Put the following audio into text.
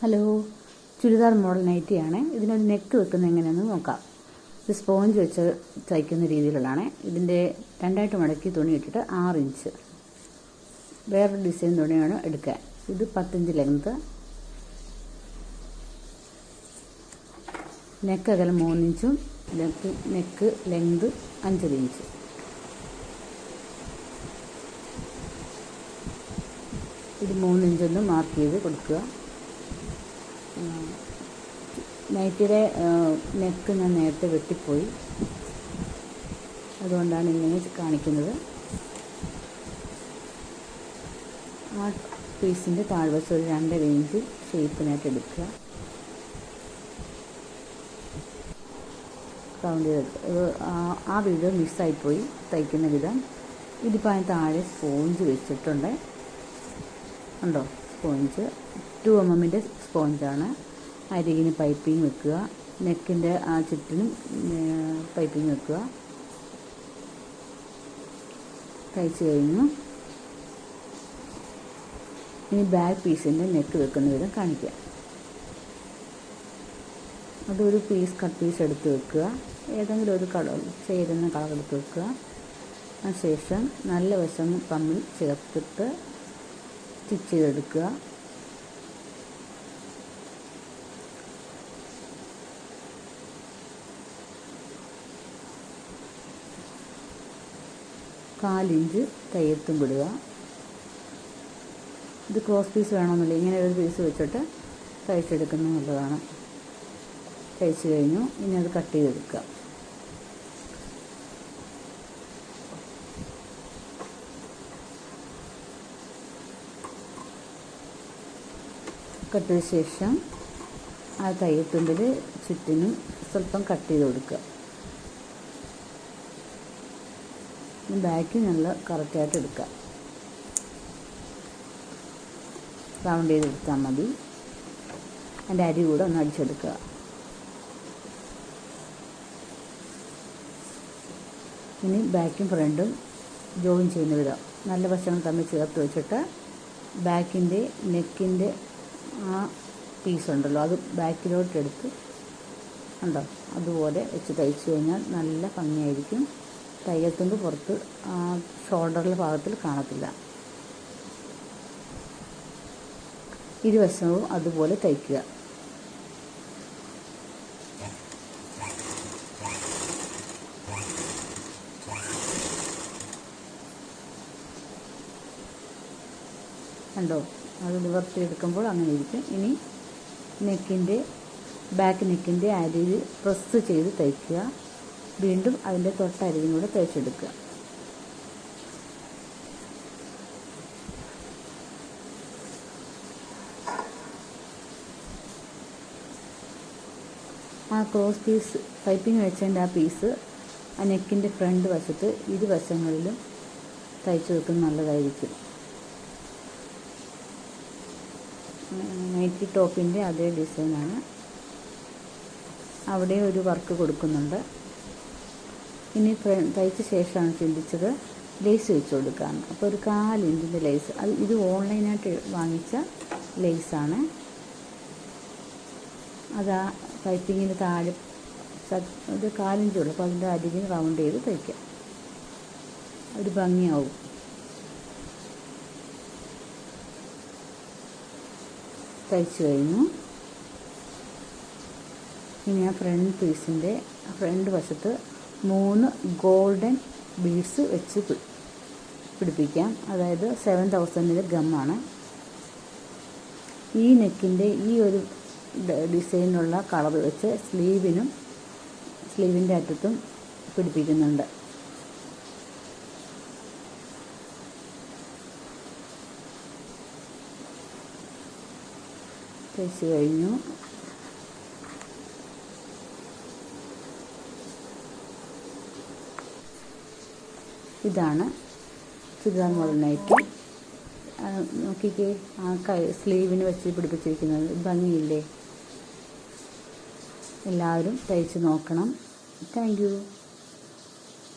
Hello churidar model നൈറ്റിയാണ്. ഇതിനൊരു neck വെക്കുന്നത് എങ്ങനെയാണെന്ന് നോക്കാം. ഇത് സ്പോഞ്ച് വെച്ച് തയ്ക്കുന്ന രീതിയിലുള്ളതാണ്. ഇതിന്റെ രണ്ടായിട്ട് മടക്കി തുണി ഇട്ടിട്ട് ആറ് ഇഞ്ച് വേറൊരു ഡിസൈൻ തുണിയാണ് എടുക്കുക. ഇത് പത്തിഞ്ച് ലെങ്ത് നെക്ക് അകലം മൂന്നിഞ്ചും നെക്ക് നെക്ക് ലെങ്ത് അഞ്ചര ഇഞ്ച് ഇത് മൂന്നിഞ്ചൊന്ന് മാർക്ക് ചെയ്ത് കൊടുക്കുക. നൈറ്റിയുടെ നെക്ക് ഞാൻ നേരത്തെ വെട്ടിപ്പോയി. അതുകൊണ്ടാണ് ഇങ്ങനെ കാണിക്കുന്നത്. ആ പീസിന്റെ താഴ്വശം ഒരു രണ്ടര ഇഞ്ച് ഷേപ്പിനായിട്ട് എടുക്കുക. റൗണ്ട് ചെയ്ത് ആ വീഡിയോ മിസ്സായിപ്പോയി തയ്ക്കുന്ന വിധം. ഇതിപ്പോൾ അതിന് താഴെ സ്പോഞ്ച് വെച്ചിട്ടുണ്ട്. ഉണ്ടോ സ്പോഞ്ച്. ടു എം എമ്മിന്റെ സ്പോഞ്ചാണ് അരികിന് പൈപ്പിംഗ് വെക്കുക. നെക്കിന്റെ ആ ചുറ്റിനും പൈപ്പിംഗ് വെക്കുക. തയ്ച്ച് കഴിഞ്ഞു. ഇനി ബാക്ക് പീസിന്റെ നെക്ക് വെക്കുന്ന വിധം കാണിക്കാം. അതൊരു പീസ് കട്ട് പീസ് എടുത്ത് വെക്കുക. ഏതെങ്കിലും ഒരു കളർ ചേരുന്ന കളർ എടുത്ത് വെക്കുക. അതിനുശേഷം നല്ല വശം തമ്മിൽ ചേർത്തിട്ട് സ്റ്റിച്ച് ചെയ്തെടുക്കുക. കാലിഞ്ച് കയ്യെത്തും വിടുക. ഇത് ക്രോസ് പീസ് വേണമെന്നില്ല. ഇങ്ങനെ ഒരു പീസ് വെച്ചിട്ട് തയ്ച്ചെടുക്കുന്നത് നല്ലതാണ്. തയ്ച്ച് കഴിഞ്ഞു. ഇനി അത് കട്ട് ചെയ്തെടുക്കുക. കട്ടിന് ശേഷം ആ തയ്യത്തുമ്പിൽ ചുറ്റിനും സ്വല്പം കട്ട് ചെയ്ത് കൊടുക്കുക. ബാക്ക് നല്ല കറക്റ്റായിട്ട് എടുക്കുക. റൗണ്ട് ചെയ്തെടുത്താൽ മതി. അതിന്റെ അരി കൂടെ ഒന്ന് അടിച്ചെടുക്കുക. ഇനി ബാക്കും ഫ്രണ്ടും ജോയിൻ ചെയ്യുന്ന വിധം. നല്ല വശങ്ങൾ തമ്മിൽ ചേർത്ത് വെച്ചിട്ട് ബാക്കിന്റെ നെക്കിന്റെ ആ പീസ് ഉണ്ടല്ലോ അത് ബാക്കിലോട്ടെടുത്ത് ഉണ്ടോ അതുപോലെ വെച്ച് തയ്ച്ചു കഴിഞ്ഞാൽ നല്ല ഭംഗിയായിരിക്കും. തയ്യൽത്തുമ്പ് പുറത്ത് ആ ഷോൾഡറിലെ ഭാഗത്തിൽ കാണത്തില്ല. ഇരുവശവും അതുപോലെ തയ്ക്കുക. കണ്ടോ? അത് നിവർത്തി എടുക്കുമ്പോൾ അങ്ങനെ ഇരിക്കും. ഇനി നെക്കിന്റെ ബാക്ക് നെക്കിന്റെ അരിയിൽ പ്രസ് ചെയ്ത് തയ്ക്കുക. വീണ്ടും അതിന്റെ തൊട്ടരികിനും കൂടെ തയ്ച്ചെടുക്കുക ആ ക്രോസ് പീസ് പൈപ്പിംഗ് വെച്ചതിന്റെ ആ പീസ് ആ നെക്കിന്റെ ഫ്രണ്ട് വശത്ത് ഇരുവശങ്ങളിലും തയ്ച്ചു വെക്കുന്നത് നല്ലതായിരിക്കും. നൈറ്റി ടോപ്പിന്റെ അതേ ഡിസൈനാണ്. അവിടെ ഒരു വർക്ക് കൊടുക്കുന്നുണ്ട്. ഇനി തയ്ച്ച ശേഷമാണ് ചിന്തിച്ചത് ലേസ് വെച്ച് കൊടുക്കുകയാണ് അപ്പോൾ ഒരു കാലിഞ്ചിന്റെ ലേസ്. അത് ഇത് ഓൺലൈനായിട്ട് വാങ്ങിച്ച ലേസാണ്. അത് ആ പൈപ്പിങ്ങിന് താഴെ ഇത് കാലിഞ്ചുള്ളൂ അപ്പോൾ അതിന്റെ അരികിൽ റൗണ്ട് ചെയ്ത് തയ്ക്കാം. ഒരു ഭംഗിയാവും. തയ്ച്ചു കഴിഞ്ഞു. ഇനി ആ ഫ്രണ്ട് പീസിന്റെ ഫ്രണ്ട് വശത്ത് മൂന്ന് ഗോൾഡൻ ബീഡ്സ് വെച്ച് പിടിപ്പിക്കാം. അതായത് സെവൻ തൗസൻഡിന്റെ ഗമ്മാണ് ഈ നെക്കിന്റെ ഈ ഒരു ഡിസൈനുള്ള കളർ വെച്ച് സ്ലീവിനും സ്ലീവിന്റെ അറ്റത്തും പിടിപ്പിക്കുന്നുണ്ട്. തയ്ച്ചു കഴിഞ്ഞു. ഇതാണ് ചുരിദാർ മോഡൽ നൈറ്റി. നോക്കിക്കേ ആ കൈ സ്ലീവിന് വെച്ച് പിടിപ്പിച്ചിരിക്കുന്നത്. ഭംഗിയില്ലേ? എല്ലാവരും തയ്ച്ച് നോക്കണം. താങ്ക്